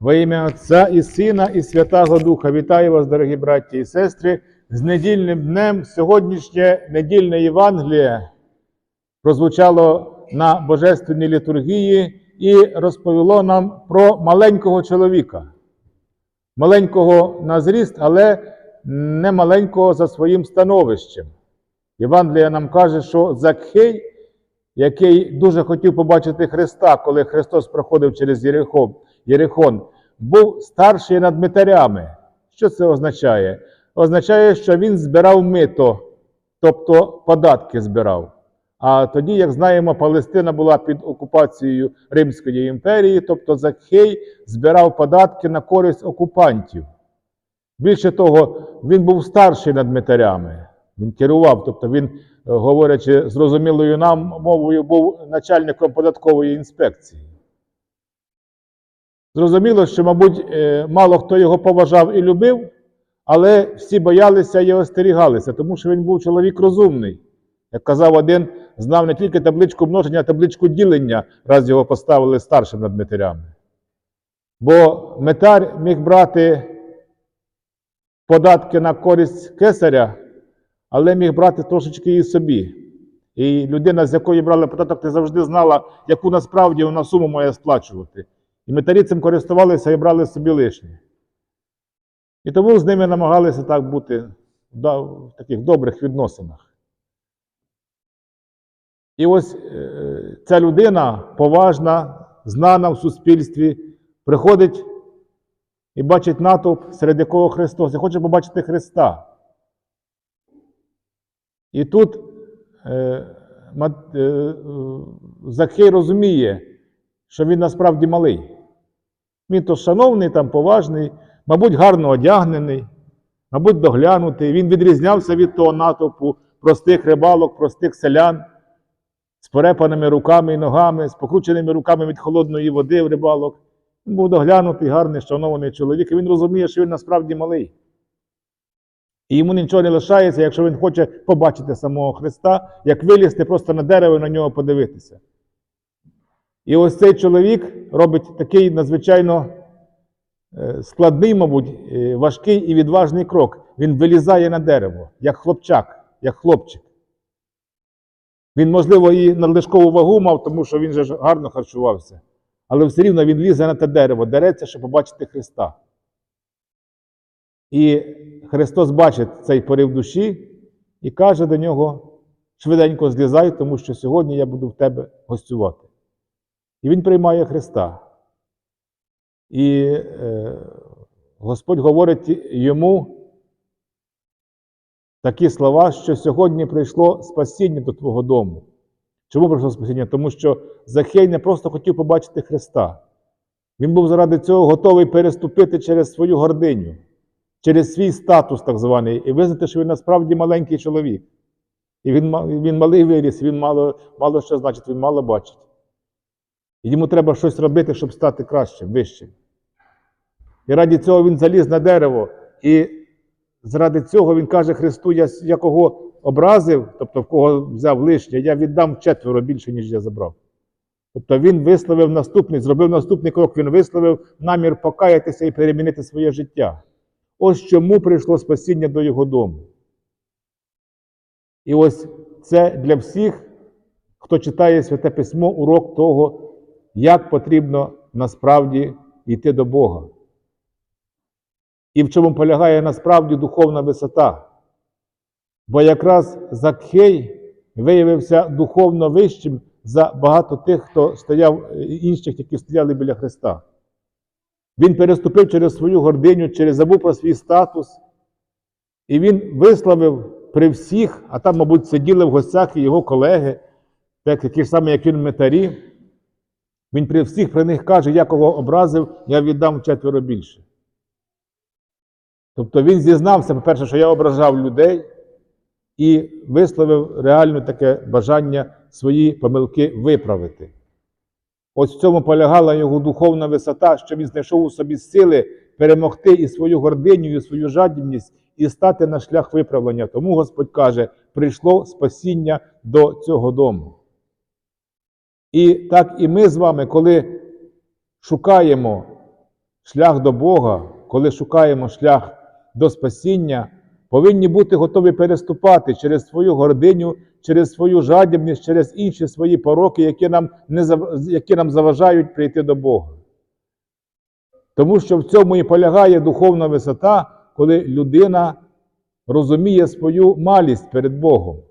Во ім'я Отця і Сина, і Святого Духа. Вітаю вас, дорогі браті і сестри, з недільним днем. Сьогоднішнє недільне Євангеліє прозвучало на Божественній літургії і розповіло нам про маленького чоловіка. Маленького на зріст, але не маленького за своїм становищем. Євангелія нам каже, що Закхей, який дуже хотів побачити Христа, коли Христос проходив через Єрихон, Єрихон, був старший над митарями. Що це означає? Означає, що він збирав мито, тобто податки збирав. А тоді, як знаємо, Палестина була під окупацією Римської імперії, тобто Закхей збирав податки на користь окупантів. Більше того, він був старший над митарями. Він керував, тобто він, е, говорячи зрозумілою нам мовою, був начальником податкової інспекції. Зрозуміло, що, мабуть, е, мало хто його поважав і любив, але всі боялися і остерігалися, тому що він був чоловік розумний. Як казав один, знав не тільки табличку множення, а табличку ділення, раз його поставили старшим над митарями. Бо метар міг брати податки на користь кесаря, але міг брати трошечки і собі. І людина, з якої брали податок, не завжди знала, яку насправді вона суму має сплачувати. І метарі цим користувалися і брали собі лишнє. І тому з ними намагалися так бути в таких добрих відносинах. І ось е, ця людина поважна, знана в суспільстві, приходить і бачить натовп, серед якого Христос, і хоче побачити Христа. І тут е, е, Закхей розуміє, що він насправді малий. Він то шановний, там, поважний, мабуть, гарно одягнений, мабуть, доглянутий. Він відрізнявся від того натовпу простих рибалок, простих селян з порепаними руками і ногами, з покрученими руками від холодної води в рибалок. Він був доглянутий, гарний, шанований чоловік, і він розуміє, що він насправді малий. І йому нічого не лишається, якщо він хоче побачити самого Христа, як вилізти просто на дерево і на нього подивитися. І ось цей чоловік робить такий надзвичайно е, складний, мабуть, е, важкий і відважний крок. Він вилізає на дерево, як хлопчак, як хлопчик. Він, можливо, і надлишкову вагу мав, тому що він же гарно харчувався. Але все рівно він лізе на те дерево, дереться, щоб побачити Христа. І Христос бачить цей порив душі і каже до нього: швиденько злізай, тому що сьогодні я буду в тебе гостювати. І він приймає Христа. І е, Господь говорить йому такі слова, що сьогодні прийшло спасіння до твого дому. Чому прийшло спасіння? Тому що Захей не просто хотів побачити Христа. Він був заради цього готовий переступити через свою гординю, через свій статус, так званий, і визнати, що він насправді маленький чоловік. І він, він малий виріс, він мало, мало що значить, він мало бачить. І йому треба щось робити, щоб стати кращим, вищим. І раді цього він заліз на дерево. І заради цього він каже Христу: я, я кого образив, тобто в кого взяв лишнє, я віддам четверо більше, ніж я забрав. Тобто він висловив наступний, зробив наступний крок, він висловив намір покаятися і перемінити своє життя. Ось чому прийшло спасіння до його дому. І ось це для всіх, хто читає Святе Письмо, урок того, як потрібно насправді йти до Бога. І в чому полягає насправді духовна висота. Бо якраз Закхей виявився духовно вищим за багато тих, хто стояв, інших, які стояли біля Христа. Він переступив через свою гординю, через забув про свій статус, і він висловив при всіх, а там, мабуть, сиділи в гостях і його колеги, так, такі ж самі, як він метарі. Він при всіх при них каже, я кого образив, я віддам четверо більше. Тобто він зізнався, по-перше, що я ображав людей і висловив реально таке бажання свої помилки виправити. Ось в цьому полягала його духовна висота, що він знайшов у собі сили перемогти і свою гординю, і свою жадібність, і стати на шлях виправлення. Тому Господь каже: прийшло спасіння до цього дому. І так і ми з вами, коли шукаємо шлях до Бога, коли шукаємо шлях до спасіння, повинні бути готові переступати через свою гординю, через свою жадібність, через інші свої пороки, які нам, не, які нам заважають прийти до Бога. Тому що в цьому і полягає духовна висота, коли людина розуміє свою малість перед Богом,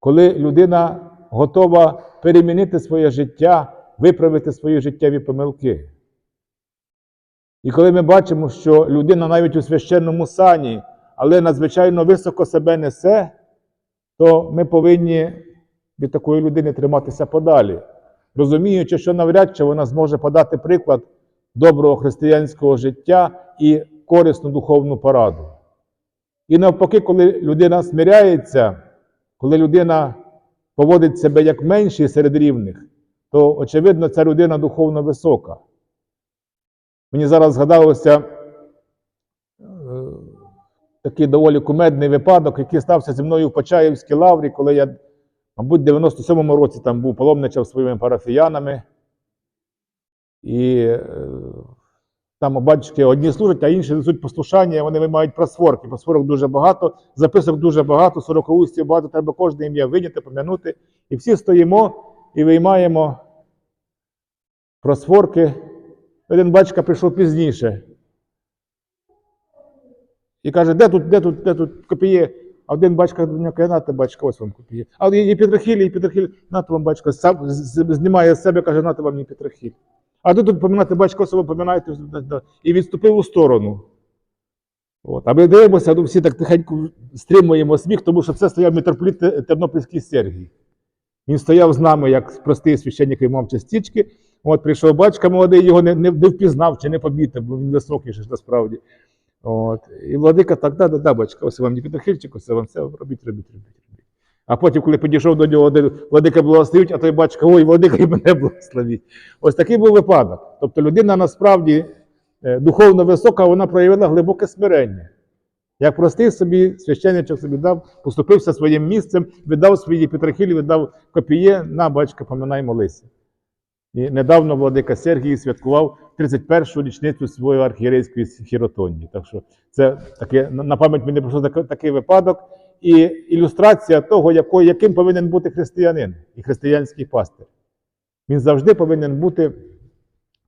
коли людина готова перемінити своє життя, виправити свої життєві помилки. І коли ми бачимо, що людина навіть у священному сані, але надзвичайно високо себе несе, то ми повинні від такої людини триматися подалі, розуміючи, що навряд чи вона зможе подати приклад доброго християнського життя і корисну духовну пораду. І навпаки, коли людина смиряється, коли людина поводить себе як менший серед рівних, то, очевидно, ця людина духовно висока. Мені зараз згадалося е, такий доволі кумедний випадок, який стався зі мною в Почаївській лаврі, коли я, мабуть, в 97-му році там був паломничав своїми парафіянами. І е, там батюшки одні служать, а інші несуть послушання, вони вимагають просворки. Просворок дуже багато, записок дуже багато, сорокоустів багато, треба кожне ім'я виняти, пом'янути. І всі стоїмо і виймаємо просворки. Один батька прийшов пізніше. І каже, де тут, де тут, де тут копіє? А один батько до мене каже, нате, батька, ось вам копіє. А і, Петрохіль, і Петрохіль, нате вам з- знімає з себе, каже, нате вам і Петрохіль. А тут тут поминати батько себе поминаєте і відступив у сторону. От. А ми дивимося, ну, всі так тихенько стримуємо сміх, тому що це стояв митрополіт Те- Тернопільський Сергій. Він стояв з нами, як простий священник і мав частички. От прийшов батько молодий, його не, не, не впізнав чи не помітив, бо він високий насправді. От. І владика так, да, да, да, батько, ось вам не ось вам все, робіть, робіть, робіть. А потім, коли підійшов до нього, владика благословить, а той батько, ой, владика і мене благословіть. Ось такий був випадок. Тобто людина насправді е, духовно висока, вона проявила глибоке смирення. Як простий собі священничок собі дав, поступився своїм місцем, віддав свої Петрохилі, віддав копіє, на батька, поминай, молися. І недавно владика Сергій святкував 31-шу річницю своєї архієрейської хіротонії. Так що це таке на пам'ять мені прийшов такий випадок і ілюстрація того, якою, яким повинен бути християнин і християнський пастир. Він завжди повинен бути,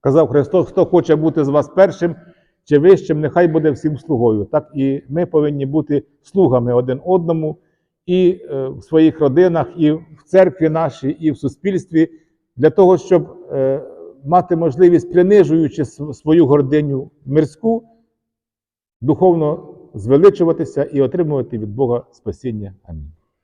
казав Христос, хто хоче бути з вас першим чи вищим, нехай буде всім слугою. Так і ми повинні бути слугами один одному і е, в своїх родинах, і в церкві нашій, і в суспільстві, для того, щоб е, мати можливість, принижуючи свою гординю мирську, духовно звеличуватися і отримувати від Бога спасіння. Амінь.